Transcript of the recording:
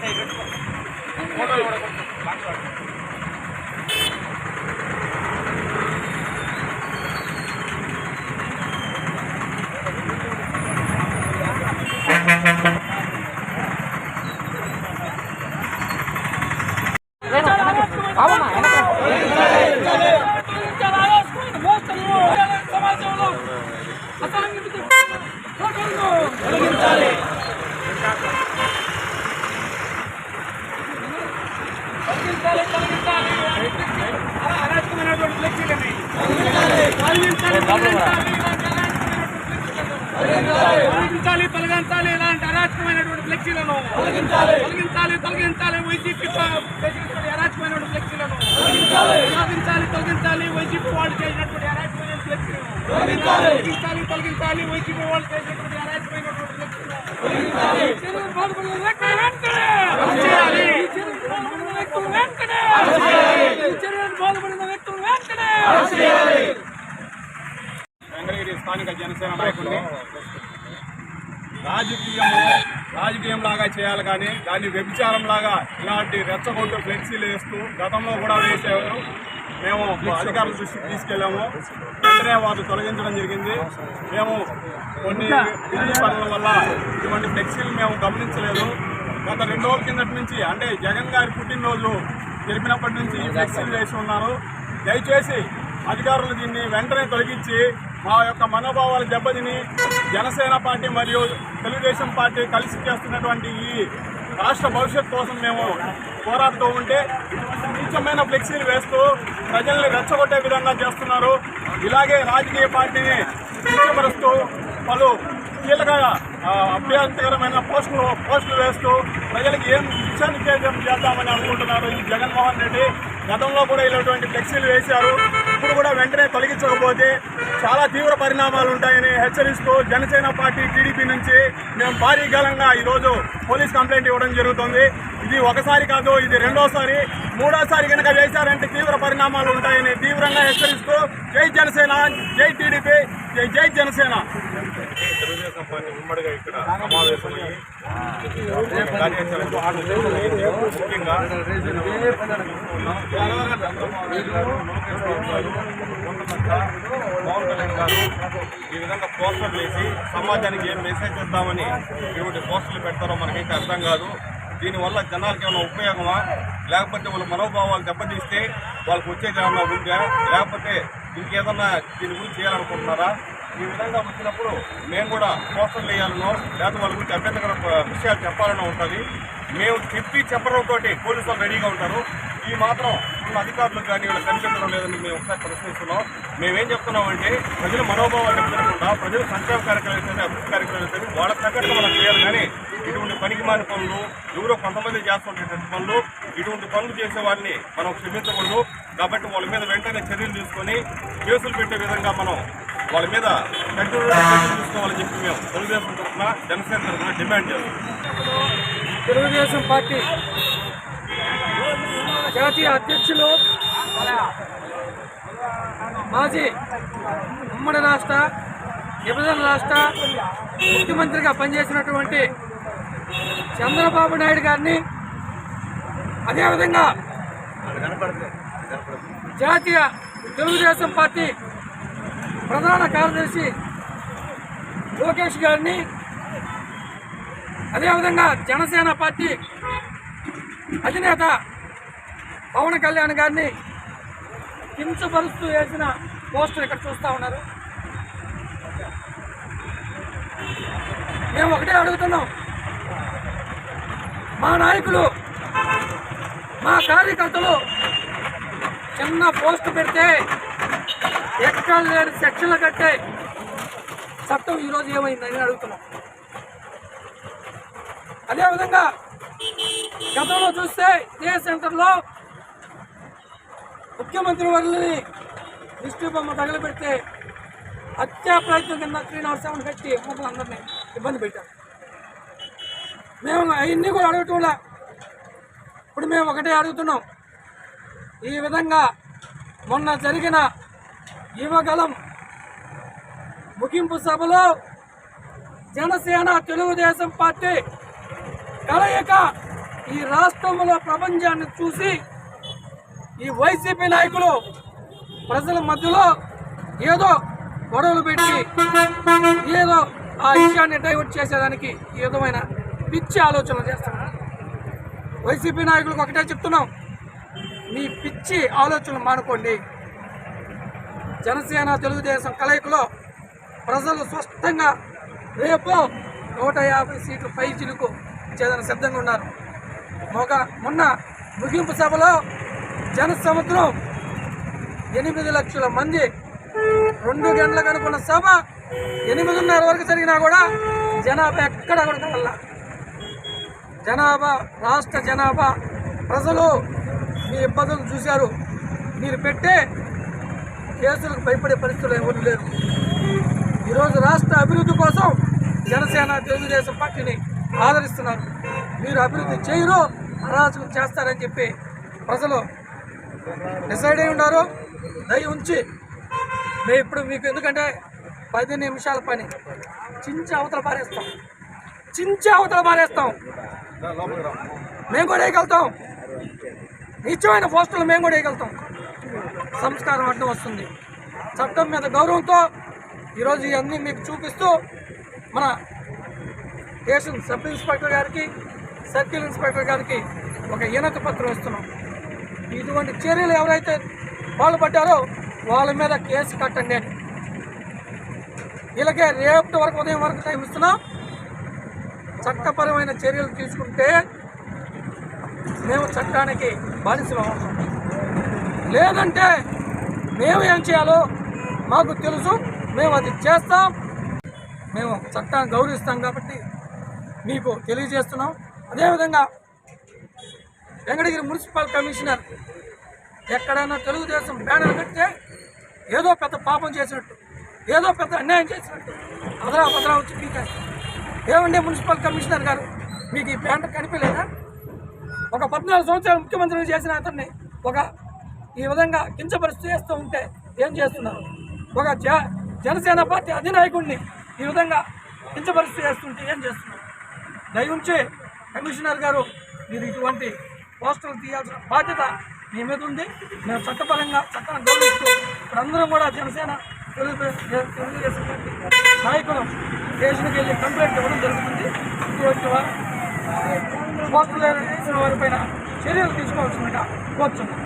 Side తొలగించాలి తొలగించాలి ఇలాంటి అరాచకమైనటువంటి ఫ్లెక్సీలను. తొలగించాలి. తొలగించాలి వైసీపీ అరాచకమైనటువంటి ఫ్లెక్సీలను. తొలగించాలి. తొలగించాలి వైసీపీ వాళ్ళు చేసినటువంటి అరాచకమైన ఫ్లెక్సీలను. తొలగించాలి. తొలగించాలి వైసీపీ వాళ్ళు చేసినటువంటి అరాచకమైనటువంటి ఫ్లెక్సీలను. పాల్గొన్న వ్యక్తులు వెంటనే చేయాలి. చర్యలు పాల్గొన్న వ్యక్తులు వెంటనే ఈ చర్యలు పాల్గొన్న వ్యక్తులు వెంటనే వెంకటగిరి స్థానిక జనసేన నాయకుడిని రాజకీయం రాజకీయం లాగా చేయాలి కానీ దాన్ని వ్యభిచారం లాగా ఇలాంటి రెచ్చగొట్టు ఫ్లెక్సీలు వేస్తూ గతంలో కూడా వేసేవారు. మేము అధికారుల దృష్టికి తీసుకెళ్ళాము. వెంటనే వాళ్ళు తొలగించడం జరిగింది. మేము కొన్ని బిజీ పనుల వల్ల ఇటువంటి ఫ్లెక్సీలు మేము గమనించలేదు. గత రెండు రోజుల కిందటి నుంచి అంటే జగన్ గారి పుట్టినరోజు జరిపినప్పటి నుంచి ఈ ఫ్లెక్సీలు వేసి ఉన్నారు. దయచేసి అధికారులు దీన్ని వెంటనే తొలగించి మా యొక్క మనోభావాలు దెబ్బతిని జనసేన పార్టీ మరియు తెలుగుదేశం పార్టీ కలిసి చేస్తున్నటువంటి ఈ రాష్ట్ర భవిష్యత్ కోసం మేము పోరాడుతూ ఉంటే నీచమైన ఫ్లెక్సీలు వేస్తూ ప్రజల్ని రెచ్చగొట్టే విధంగా చేస్తున్నారు. ఇలాగే రాజకీయ పార్టీని కించపరుస్తూ పలు కీలక అభ్యంతరమైన పోస్టులు పోస్టులు వేస్తూ ప్రజలకు ఏం దిశానిర్దేశం చేద్దామని అనుకుంటున్నారు ఈ జగన్మోహన్ రెడ్డి. గతంలో కూడా ఇలాంటి ఫ్లెక్సీలు వేశారు. ఇప్పుడు కూడా వెంటనే తొలగించకపోతే చాలా తీవ్ర పరిణామాలు ఉంటాయని హెచ్చరిస్తూ జనసేన పార్టీ టీడీపీ నుంచి మేము భారీ ఘనంగా ఈరోజు పోలీస్ కంప్లైంట్ ఇవ్వడం జరుగుతుంది. ఇది ఒకసారి కాదు ఇది రెండోసారి. మూడోసారి కనుక వేశారంటే తీవ్ర పరిణామాలు ఉంటాయని తీవ్రంగా హెచ్చరిస్తూ జై జనసేన జై టీడీపీ జై జై జనసేన. తెలుగుదేశం పార్టీ ఉమ్మడిగా ఇక్కడ సమావేశమయ్యి ముఖ్యంగా పవన్ కళ్యాణ్ గారు ఈ విధంగా పోస్టర్లు వేసి సమాజానికి ఏం మెసేజ్ ఇద్దామని ఇటువంటి పోస్టర్లు పెడతారో మనకైతే అర్థం కాదు. దీనివల్ల జనాలకి ఏమైనా ఉపయోగమా? లేకపోతే వాళ్ళ మనోభావాలు దెబ్బతీస్తే వాళ్ళకి వచ్చేది ఏమన్నా ఉందా లేకపోతే ఇంకేదన్నా దీని గురించి చేయాలనుకుంటున్నారా? ఈ విధంగా వచ్చినప్పుడు మేము కూడా పోస్టర్లు వేయాలనో లేదా వాళ్ళ గురించి అభ్యంతర విషయాలు చెప్పాలనో ఉంటుంది. మేము చెప్పి చెప్పడంతో పోలీసులు రెడీగా ఉంటారు. ఈ మాత్రం ఉన్న అధికారులకు కానీ వీళ్ళు కనిపించడం లేదని మేము ఒకసారి ప్రశ్నిస్తున్నాం మేమేం చెప్తున్నామంటే ప్రజల మనోభావాలు జరగకుండా ప్రజలు సంక్షేమ కార్యక్రమాలు అయితే అభివృద్ధి కార్యక్రమాలు అయితే వాళ్ళ తగ్గట్టు మనం చేయాలి కానీ ఇటువంటి పనికి మాని పనులు ఎవరో కొంతమంది చేస్తుండేటువంటి పనులు ఇటువంటి పనులు చేసే వారిని మనం క్షమించకూడదు. కాబట్టి వాళ్ళ మీద వెంటనే చర్యలు తీసుకొని కేసులు పెట్టే విధంగా మనం వాళ్ళ మీద కఠినమైన తీసుకోవాలని చెప్పి మేము తెలుగుదేశం తరఫున జనసేన తరఫున డిమాండ్ చేస్తాం తెలుగుదేశం పార్టీ జాతీయ అధ్యక్షులు మాజీ ఉమ్మడి రాష్ట్ర విభజన రాష్ట్ర ముఖ్యమంత్రిగా పనిచేసినటువంటి చంద్రబాబు నాయుడు గారిని అదేవిధంగా జాతీయ తెలుగుదేశం పార్టీ ప్రధాన కార్యదర్శి లోకేష్ గారిని అదేవిధంగా జనసేన పార్టీ అధినేత పవన్ కళ్యాణ్ గారిని కించపరుస్తూ వేసిన పోస్టర్ ఇక్కడ చూస్తూ ఉన్నారు. మేము ఒకటే అడుగుతున్నాం. మా నాయకులు మా కార్యకర్తలు చిన్న పోస్ట్ పెడితే ఎక్కడ లేని సెక్షన్లు కట్టే చట్టం ఈరోజు ఏమైందని అడుగుతున్నాం. అదేవిధంగా గతంలో చూస్తే ఇదే సెంటర్లో ముఖ్యమంత్రి వర్లని దిష్టి బొమ్మ తగలబెడితే హత్యా ప్రయత్నం కింద త్రీ నాట్ సెవెన్ కట్టి అందరినీ ఇబ్బంది పెట్టారు. మేము అవన్నీ కూడా అడగటంలా ఇప్పుడు మేము ఒకటే అడుగుతున్నాం. ఈ విధంగా మొన్న జరిగిన యువగలం ముగింపు సభలో జనసేన తెలుగుదేశం పార్టీ కలయిక ఈ రాష్ట్రంలో ప్రపంచాన్ని చూసి ఈ వైసీపీ నాయకులు ప్రజల మధ్యలో ఏదో గొడవలు పెట్టి ఏదో ఆ విషయాన్ని డైవర్ట్ చేసేదానికి ఈ విధమైన పిచ్చి ఆలోచనలు చేస్తున్నారు. వైసీపీ నాయకులకు ఒకటే చెప్తున్నాం మీ పిచ్చి ఆలోచనలు మానుకోండి. జనసేన తెలుగుదేశం కలయికలో ప్రజలు స్పష్టంగా రేపు నూట యాభై సీట్లు పై చిలుకు చేదని సిద్ధంగా ఉన్నారు. ఒక మొన్న ముగింపు సభలో జన సముద్రం ఎనిమిది లక్షల మంది రెండు గంటలకు అనుకున్న సభ ఎనిమిదిన్నర వరకు జరిగినా కూడా జనాభా ఎక్కడ కూడా జనాభా రాష్ట్ర జనాభా. ప్రజలు మీ ఇబ్బందులు చూశారు. మీరు పెట్టే కేసులకు భయపడే పరిస్థితులు ఎవరు లేరు. ఈరోజు రాష్ట్ర అభివృద్ధి కోసం జనసేన తెలుగుదేశం పార్టీని ఆదరిస్తున్నారు. మీరు అభివృద్ధి చేయరు అరాచకం చేస్తారని చెప్పి ప్రజలు డిసైడ్ అయి ఉన్నారు. దయ ఉంచి మేము ఇప్పుడు మీకు ఎందుకంటే పది నిమిషాల పని. చించి అవతల పారేస్తాం. చించి అవతల పారేస్తాం. మేము కూడా వేయగలుగుతాం. నిత్యమైన పోస్టులు మేము కూడా వేయగలుగుతాం. సంస్కారం అడ్డం వస్తుంది. చట్టం మీద గౌరవంతో ఈరోజు ఇవన్నీ మీకు చూపిస్తూ మన స్టేషన్ సబ్ ఇన్స్పెక్టర్ గారికి సర్కిల్ ఇన్స్పెక్టర్ గారికి ఒక ఈనతి పత్రం ఇస్తున్నాం. ఇటువంటి చర్యలు ఎవరైతే పాల్పడ్డారో వాళ్ళ మీద కేసు కట్టండి అని. ఇలాగే రేపటి వరకు ఉదయం వరకు టైం ఇస్తున్నాం. చట్టపరమైన చర్యలు తీసుకుంటే మేము చట్టానికి బానిసలు అవుతాం. లేదంటే మేము ఏం చేయాలో మాకు తెలుసు మేము అది చేస్తాం. మేము చట్టాన్ని గౌరవిస్తాం కాబట్టి మీకు తెలియజేస్తున్నాం. అదేవిధంగా వెంకటగిరి మున్సిపల్ కమిషనర్ ఎక్కడైనా తెలుగుదేశం బ్యానర్ పెడితే ఏదో పెద్ద పాపం చేసినట్టు ఏదో పెద్ద అన్యాయం చేసినట్టు అదరా అదరా వచ్చి పీకేస్తాం ఏమండి మున్సిపల్ కమిషనర్ గారు మీకు ఈ బ్యానర్ కనిపించలేదా? ఒక పద్నాలుగు సంవత్సరాలు ముఖ్యమంత్రి చేసిన అతన్ని ఒక ఈ విధంగా కించపరిస్తూ చేస్తూ ఉంటే ఏం చేస్తున్నారు? ఒక జ జనసేన పార్టీ అధినాయకుడిని ఈ విధంగా కించపరిస్తూ చేస్తుంటే ఏం చేస్తున్నారు? దయవుంచి కమిషనర్ గారు మీరు ఇటువంటి పోస్టర్లు తీయాల్సిన బాధ్యత మీ మీద ఉంది. మేము చట్టపరంగా చట్టాన్ని గౌరవిస్తూ ఇప్పుడందరం కూడా జనసేన తెలుగుదేశం పార్టీ నాయకులు స్టేషన్కి వెళ్ళి కంప్లైంట్ ఇవ్వడం జరుగుతుంది. ఇటువంటి వా- పోస్టులు వేసిన వారిపైన చర్యలు తీసుకోవాల్సిందిగా కోరుతున్నాం